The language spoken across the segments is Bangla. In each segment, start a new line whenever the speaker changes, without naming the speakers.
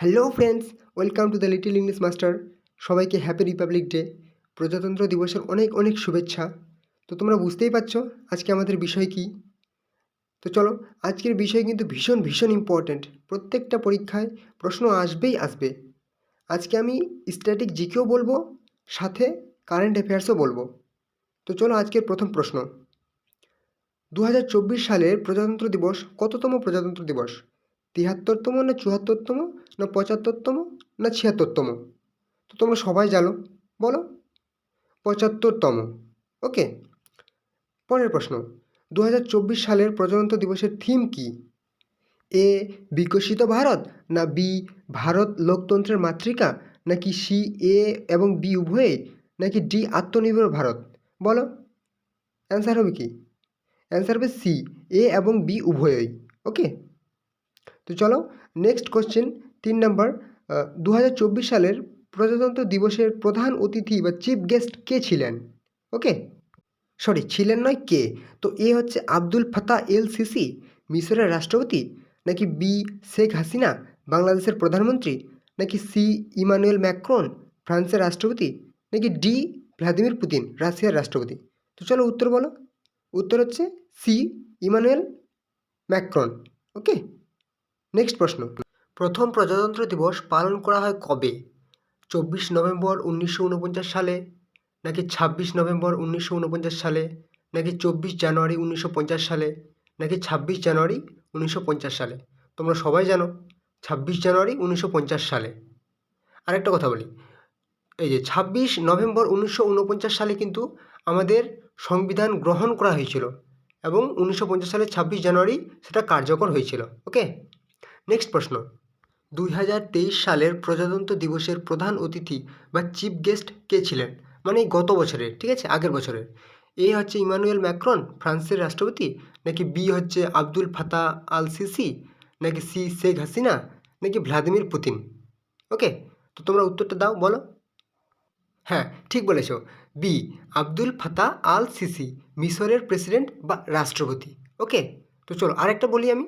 Hello friends welcome to the little English master সবাইকে হ্যাপি রিপাবলিক ডে প্রজাতন্ত্র দিবসের অনেক অনেক শুভেচ্ছা। তো তোমরা বুঝতেই পারছ আজকে আমাদের বিষয় কী। তো চলো, আজকের বিষয় কিন্তু ভীষণ ভীষণ ইম্পর্ট্যান্ট প্রত্যেকটা পরীক্ষায় প্রশ্ন আসবেই আসবে। আজকে আমি স্ট্যাটিক জিকেও বলব, সাথে কারেন্ট অ্যাফেয়ার্সও বলব। তো চলো আজকের প্রথম প্রশ্ন। দু হাজার চব্বিশ সালের প্রজাতন্ত্র দিবস কততম প্রজাতন্ত্র দিবস? তিয়াত্তরতম না চুয়াত্তরতম না পঁচাত্তরতম না ছিয়াত্তরতম? তো তোমরা সবাই জানো, বলো। পঁচাত্তরতম, ওকে। পরের প্রশ্ন দু হাজার চব্বিশ সালের প্রজাতন্ত্র দিবসের থিম কি? এ, বিকশিত ভারত, না বি, ভারত লোকতন্ত্রের মাতৃকা, নাকি সি, এ এবং বি উভয়ে নাকি ডি, আত্মনির্ভর ভারত? বলো। অ্যান্সার হবে কি? অ্যান্সার হবে সি, এ এবং বি উভয়ই, ওকে। তো চলো নেক্সট কোশ্চেন তিন নম্বর দু হাজার চব্বিশ সালের প্রজাতন্ত্র দিবসের প্রধান অতিথি বা চিফ গেস্ট কে ছিলেন? ওকে সরি ছিলেন নয়, কে? তো এ হচ্ছে আব্দুল ফাতা এল সিসি মিশরের রাষ্ট্রপতি, নাকি বি শেখ হাসিনা, বাংলাদেশের প্রধানমন্ত্রী, নাকি সি ইমানুয়েল ম্যাক্রন, ফ্রান্সের রাষ্ট্রপতি, নাকি ডি ভ্লাদিমির পুতিন, রাশিয়ার রাষ্ট্রপতি? তো চলো উত্তর বলো। উত্তর হচ্ছে C Emmanuel Macron okay next প্রশ্ন। প্রথম প্রজাতন্ত্র দিবস পালন করা হয় কবে? চব্বিশ নভেম্বর উনিশশো উনপঞ্চাশ সালে, নাকি ছাব্বিশ নভেম্বর উনিশশো উনপঞ্চাশ সালে, নাকি চব্বিশ জানুয়ারি উনিশশো পঞ্চাশ সালে, নাকি ছাব্বিশ জানুয়ারি উনিশশো পঞ্চাশ সালে? তোমরা সবাই জানো, ছাব্বিশ জানুয়ারি উনিশশো পঞ্চাশ সালে। আরেকটা কথা বলি। এই যে ছাব্বিশ নভেম্বর উনিশশো উনপঞ্চাশ সালে কিন্তু আমাদের সংবিধান গ্রহণ করা হয়েছিল এবং উনিশশো পঞ্চাশ সালের ছাব্বিশ জানুয়ারি সেটা কার্যকর হয়েছিল ওকে নেক্সট প্রশ্ন। দুই হাজার তেইশ সালের প্রজাতন্ত্র দিবসের প্রধান অতিথি বা চিফ গেস্ট কে ছিলেন? মানে গত বছরের ঠিক আছে? আগের বছরের। এ হচ্ছে ইমানুয়েল ম্যাক্রন, ফ্রান্সের রাষ্ট্রপতি? নাকি বি হচ্ছে আব্দুল ফাতা আল সিসি নাকি সি শেখ হাসিনা? নাকি ভ্লাদিমির পুতিন? ওকে? তো তোমরা উত্তরটা দাও, বলো। হ্যাঁ ঠিক বলেছ। B, Abdul Fattah al CC মিশরের প্রেসিডেন্ট বা রাষ্ট্রপতি। ওকে? তো চলো, আরেকটা বলি আমি।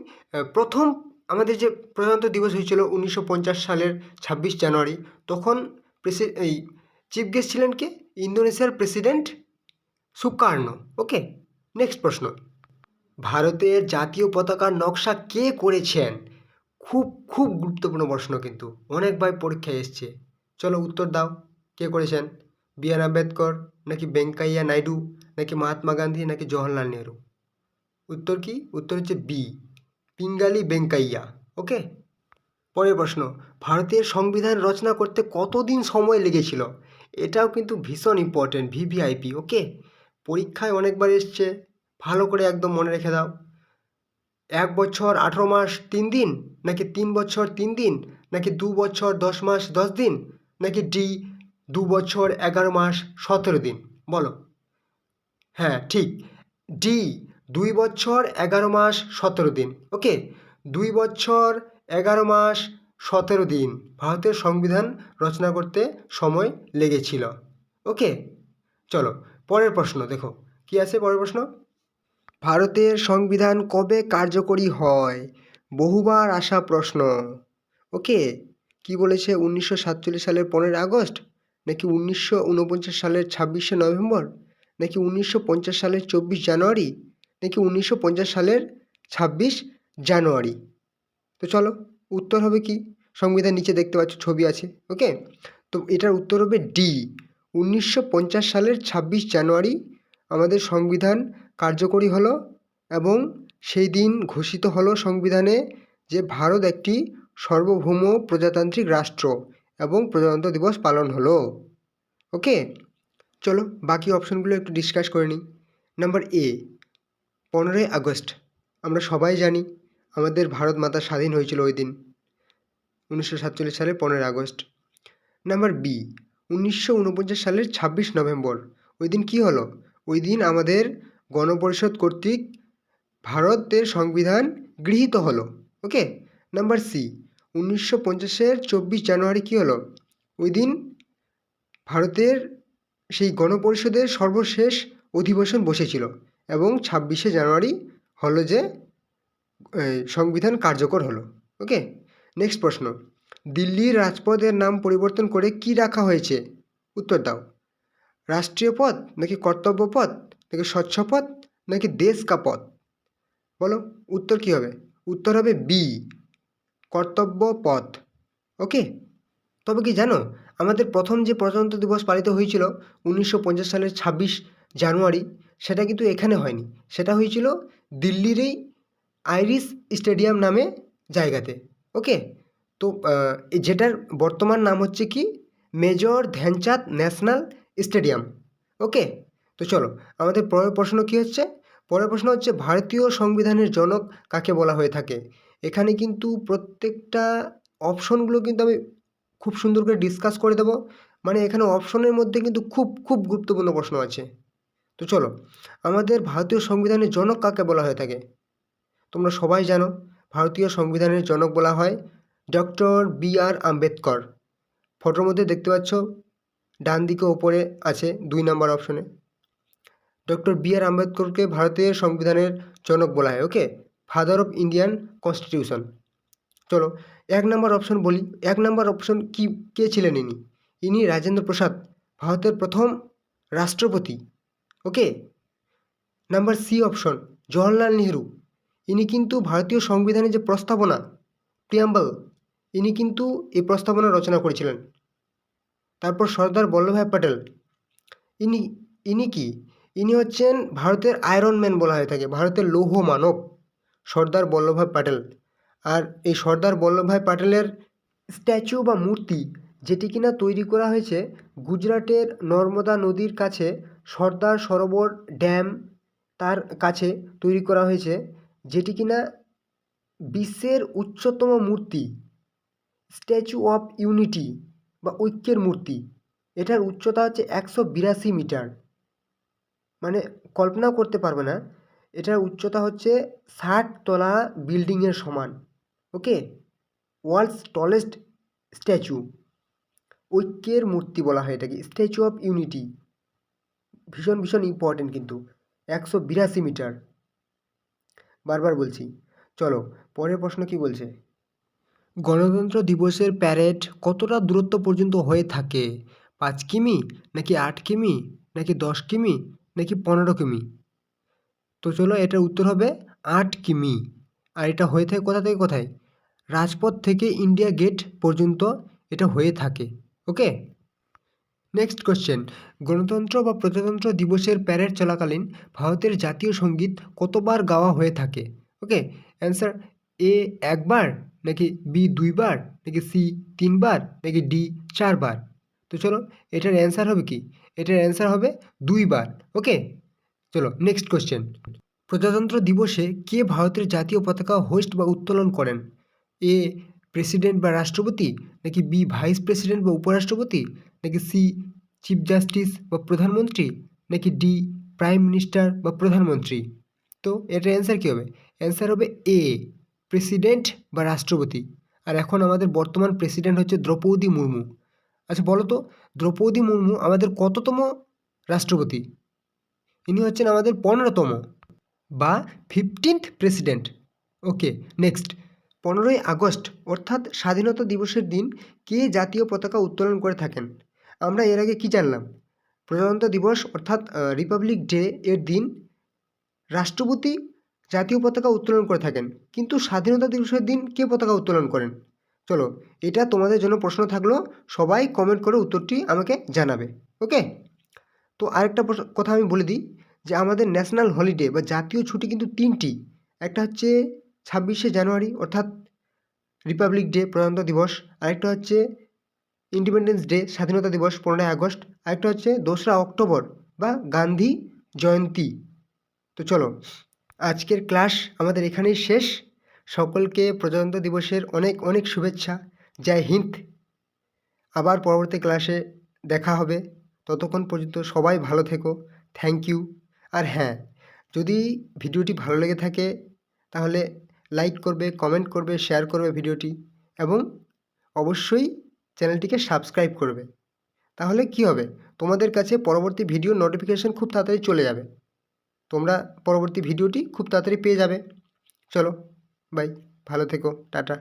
প্রথম আমাদের যে প্রজাতন্ত্র দিবস হয়েছিল উনিশশো পঞ্চাশ সালের ছাব্বিশ জানুয়ারি, তখন প্রেসি, এই চিফ গেস্ট ছিলেন কে? ইন্দোনেশিয়ার প্রেসিডেন্ট সুকার্নো ওকে নেক্সট প্রশ্ন। ভারতের জাতীয় পতাকার নকশা কে করেছেন? খুব খুব গুরুত্বপূর্ণ প্রশ্ন কিন্তু। অনেকবার পরীক্ষায় এসছে। চলো উত্তর দাও। কে করেছেন? বি আর আম্বেদকর, নাকি বেঙ্কাইয়া নাইডু, নাকি মহাত্মা গান্ধী, নাকি জওহরলাল নেহরু? উত্তর কি? উত্তর হচ্ছে বি। পিঙ্গালি বেঙ্কাইয়া ওকে পরের প্রশ্ন, ভারতের সংবিধান রচনা করতে কতদিন সময় লেগেছিল? এটাও কিন্তু ভীষণ ইম্পর্টেন্ট ভিভিআইপি ওকে পরীক্ষায় অনেকবার এসছে, ভালো করে একদম মনে রেখে দাও। এক বছর আঠেরো মাস তিন দিন, নাকি তিন বছর তিন দিন, নাকি দু বছর দশ মাস দশ দিন, নাকি ডি দু বছর এগারো মাস সতেরো দিন, বলো। হ্যাঁ ঠিক। ডি দুই বছর, এগারো মাস, সতেরো দিন। ওকে? দুই বছর, এগারো মাস, সতেরো দিন। ভারতের সংবিধান রচনা করতে সময় লেগেছিল। ওকে? চলো, পরের প্রশ্ন দেখো। কি আছে পরের প্রশ্ন? ভারতের সংবিধান কবে কার্যকরী হয়? বহুবার আসা প্রশ্ন। ওকে? কি বলেছে উনিশশো সাতচল্লিশ সালের পনেরোই আগস্ট? নাকি উনিশশো উনপঞ্চাশ সালের ছাব্বিশে নভেম্বর? নাকি উনিশশো পঞ্চাশ সালের চব্বিশ জানুয়ারি? নাকি উনিশশো পঞ্চাশ সালের ছাব্বিশ জানুয়ারি? তো চলো, উত্তর হবে কি? সংবিধান নিচে দেখতে পাচ্ছ ছবি আছে, ওকে? তো এটার উত্তর হবে ডি উনিশশো পঞ্চাশ সালের ছাব্বিশ জানুয়ারি আমাদের সংবিধান কার্যকরী হলো এবং সেই দিন ঘোষিত হলো সংবিধানে যে ভারত একটি সার্বভৌম প্রজাতান্ত্রিক রাষ্ট্র এবং প্রজাতন্ত্র দিবস পালন হলো, ওকে? চলো, বাকি অপশনগুলো একটু ডিসকাস করে নিই। নাম্বার এ পনেরোই আগস্ট, আমরা সবাই জানি আমাদের ভারত মাতা স্বাধীন হয়েছিল ওই দিন, উনিশশো সাতচল্লিশ সালের পনেরোই আগস্ট। নাম্বার বি উনিশশো উনপঞ্চাশ সালের ছাব্বিশ নভেম্বর, ওই দিন কী হলো? ওই দিন আমাদের গণপরিষদ কর্তৃক ভারতের সংবিধান গৃহীত হলো, ওকে? নাম্বার সি উনিশশো পঞ্চাশের চব্বিশ জানুয়ারি কী হলো? ওই দিন ভারতের সেই গণপরিষদের সর্বশেষ অধিবেশন বসেছিল এবং ছাব্বিশে জানুয়ারি হলো যে সংবিধান কার্যকর হলো। ওকে? নেক্সট প্রশ্ন। দিল্লির রাজপথের নাম পরিবর্তন করে কি রাখা হয়েছে? উত্তর দাও। রাষ্ট্রীয় পথ নাকি কর্তব্য পথ নাকি স্বচ্ছ পথ নাকি দেশ কা পথ? বলো, উত্তর কী হবে? উত্তর হবে বি কর্তব্য পথ। ওকে? তবে কি জানো, আমাদের প্রথম যে প্রজাতন্ত্র দিবস পালিত হয়েছিল উনিশশো পঞ্চাশ সালের ছাব্বিশ জানুয়ারি সেটা কিন্তু এখানে হয়নি। সেটা হয়েছিল দিল্লির এই আইরিস স্টেডিয়াম নামে জায়গাতে। ওকে? তো যেটার বর্তমান নাম হচ্ছে কি? Major Dhyanchand national stadium. Okay? তো চলো, আমাদের পরের প্রশ্ন কী হচ্ছে? পরের প্রশ্ন হচ্ছে, ভারতীয় সংবিধানের জনক কাকে বলা হয়ে থাকে? এখানে কিন্তু প্রত্যেকটা অপশনগুলো কিন্তু আমি খুব সুন্দর করে ডিসকাস করে দেবো। মানে এখানে অপশনের মধ্যে কিন্তু খুব খুব গুরুত্বপূর্ণ প্রশ্ন আছে। তো চলো, আমাদের ভারতীয় সংবিধানের জনক কাকে বলা হয়ে থাকে? তোমরা সবাই জানো, ভারতীয় সংবিধানের জনক বলা হয় ডক্টর বি আর আম্বেদকর। ফটোর মধ্যে দেখতে পাচ্ছ, ডান দিকে ওপরে আছে দুই নম্বর অপশনে ডক্টর বি আর আম্বেদকরকে ভারতীয় সংবিধানের জনক বলা হয় okay father of Indian constitution চলো, এক নম্বর অপশন বলি। এক নম্বর অপশন কি, কে ছিলেন ইনি? ইনি রাজেন্দ্র প্রসাদ, ভারতের প্রথম রাষ্ট্রপতি। Okay number C option Jawaharlal Nehru ইনি কিন্তু ভারতীয় সংবিধানের যে প্রস্তাবনা প্রিয়াম্বল ইনি কিন্তু এই প্রস্তাবনা রচনা করেছিলেন। তারপর সর্দার বল্লভভাই প্যাটেল। ইনি ইনি কি? ইনি হচ্ছেন ভারতের আয়রন ম্যান বলা হয়ে থাকে, ভারতের লৌহ মানব, সর্দার বল্লভভাই প্যাটেল। আর এই সর্দার বল্লভভাই প্যাটেলের স্ট্যাচু বা মূর্তি, যেটি কিনা তৈরি করা হয়েছে গুজরাটের নর্মদা নদীর কাছে সর্দার সরোবর ড্যাম তার কাছে তৈরি করা হয়েছে, যেটি কিনা বিশ্বের উচ্চতম মূর্তি স্ট্যাচু অফ ইউনিটি বা ঐক্যের মূর্তি। এটার উচ্চতা হচ্ছে একশো বিরাশি মিটার। মানে কল্পনা করতে পারবে না, এটার উচ্চতা হচ্ছে ষাট তলা বিল্ডিংয়ের সমান। ওকে ওয়ার্ল্ডস টলেস্ট স্ট্যাচু ঐক্যের মূর্তি বলা হয় এটাকে স্ট্যাচু অফ ইউনিটি ভীষণ ভীষণ ইম্পর্টেন্ট কিন্তু। একশো বিরাশি মিটার। বারবার বলছি। চলো, পরের প্রশ্ন কি বলছে? গণতন্ত্র দিবসের প্যারেড কতটা দূরত্ব পর্যন্ত হয়ে থাকে? পাঁচ কিমি? নাকি আট কিমি? নাকি দশ কিমি? নাকি পনেরো কিমি? তো চলো, এটার উত্তর হবে আট কিমি। আর এটা হয়ে থাকে কোথা থেকে কোথায়? রাজপথ থেকে ইন্ডিয়া গেট পর্যন্ত এটা হয়ে থাকে। ওকে নেক্সট কোশ্চেন গণতন্ত্র বা প্রজাতন্ত্র দিবসের প্যারেড চলাকালীন ভারতের জাতীয় সংগীত কতবার গাওয়া হয়ে থাকে? ওকে অ্যান্সার এ একবার, নাকি বি দুইবার, নাকি সি তিনবার, নাকি ডি চারবার? তো চলো, এটার অ্যান্সার হবে কি? এটার অ্যান্সার হবে দুইবার। ওকে চলো নেক্সট কোশ্চেন প্রজাতন্ত্র দিবসে কে ভারতের জাতীয় পতাকা হোস্ট বা উত্তোলন করেন? এ প্রেসিডেন্ট বা রাষ্ট্রপতি, নাকি বি ভাইস প্রেসিডেন্ট বা উপরাষ্ট্রপতি নাকি সি চিফ জাস্টিস বা প্রধানমন্ত্রী, নাকি ডি প্রাইম মিনিস্টার বা প্রধানমন্ত্রী? তো এটার অ্যান্সার কী হবে? অ্যান্সার হবে এ, প্রেসিডেন্ট বা রাষ্ট্রপতি। আর এখন আমাদের বর্তমান প্রেসিডেন্ট হচ্ছে দ্রৌপদী মুর্মু। আচ্ছা বলো তো, দ্রৌপদী মুর্মু আমাদের কততম রাষ্ট্রপতি? ইনি হচ্ছেন আমাদের পনেরোতম বা ফিফটিন্থ প্রেসিডেন্ট। Okay, next. পনেরোই আগস্ট, অর্থাৎ স্বাধীনতা দিবসের দিন কে জাতীয় পতাকা উত্তোলন করে থাকেন? আমরা এর আগে কী জানলাম? প্রজাতন্ত্র দিবস অর্থাৎ রিপাবলিক ডে এর দিন রাষ্ট্রপতি জাতীয় পতাকা উত্তোলন করে থাকেন। কিন্তু স্বাধীনতা দিবসের দিন কে পতাকা উত্তোলন করেন? চলো, এটা তোমাদের জন্য প্রশ্ন থাকল, সবাই কমেন্ট করে উত্তরটি আমাকে জানাবে ওকে তো আরেকটা কথা আমি বলে দিই যে আমাদের ন্যাশনাল হলিডে বা জাতীয় ছুটি কিন্তু তিনটি। একটা হচ্ছে ছাব্বিশে জানুয়ারি, অর্থাৎ রিপাবলিক ডে প্রজাতন্ত্র দিবস। আরেকটা হচ্ছে ইন্ডিপেন্ডেন্স ডে স্বাধীনতা দিবস, পনেরোই আগস্ট। আরেকটা হচ্ছে দোসরা অক্টোবর বা গান্ধী জয়ন্তী। তো চলো, আজকের ক্লাস আমাদের এখানেই শেষ। সকলকে প্রজাতন্ত্র দিবসের অনেক অনেক শুভেচ্ছা। জয় হিন্দ। আবার পরবর্তী ক্লাসে দেখা হবে। ততক্ষণ পর্যন্ত সবাই ভালো থেকো। থ্যাংক ইউ আর হ্যাঁ যদি ভিডিওটি ভালো লেগে থাকে, তাহলে লাইক করবে কমেন্ট করবে শেয়ার করবে ভিডিওটি। এবং অবশ্যই চ্যানেলটিকে সাবস্ক্রাইব করবে। তাহলে কি হবে? তোমাদের কাছে পরবর্তী ভিডিও নোটিফিকেশান খুব তাড়াতাড়ি চলে যাবে। তোমরা পরবর্তী ভিডিওটি খুব তাড়াতাড়ি পেয়ে যাবে। চলো বাই ভালো থেকো, টাটা।